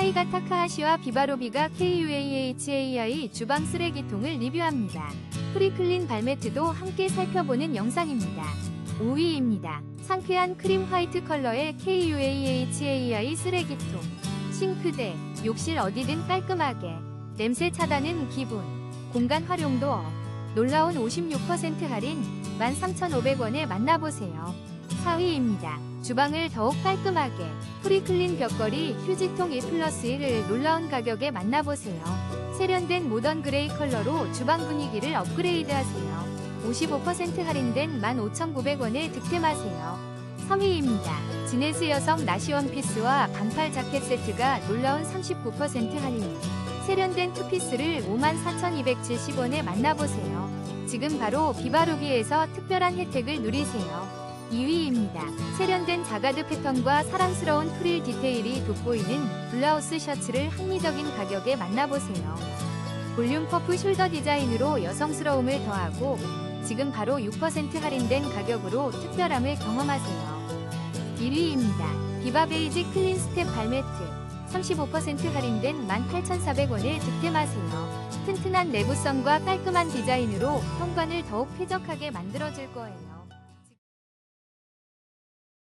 카이가 타카하시와 비바로비가 KUAHAI 주방 쓰레기통을 리뷰합니다. 프리클린 발매트도 함께 살펴보는 영상입니다. 5위입니다. 상쾌한 크림 화이트 컬러의 KUAHAI 쓰레기통. 싱크대, 욕실 어디든 깔끔하게. 냄새 차단은 기본. 공간 활용도 업. 놀라운 56% 할인 13,500원에 만나보세요. 4위입니다. 주방을 더욱 깔끔하게 프리클린 벽걸이 휴지통 1 플러스 1을 놀라운 가격에 만나보세요. 세련된 모던 그레이 컬러로 주방 분위기를 업그레이드하세요. 55% 할인된 15,900원에 득템하세요. 3위입니다. 지네스 여성 나시 원피스와 반팔 자켓 세트가 놀라운 39% 할인. 세련된 투피스를 54,270원에 만나보세요. 지금 바로 비바로비에서 특별한 혜택을 누리세요. 2위입니다. 세련된 자가드 패턴과 사랑스러운 프릴 디테일이 돋보이는 블라우스 셔츠를 합리적인 가격에 만나보세요. 볼륨 퍼프 숄더 디자인으로 여성스러움을 더하고 지금 바로 6% 할인된 가격으로 특별함을 경험하세요. 1위입니다. 비바 베이지 클린 스텝 발매트 35% 할인된 18,400원에 득템하세요. 튼튼한 내구성과 깔끔한 디자인으로 현관을 더욱 쾌적하게 만들어줄 거예요.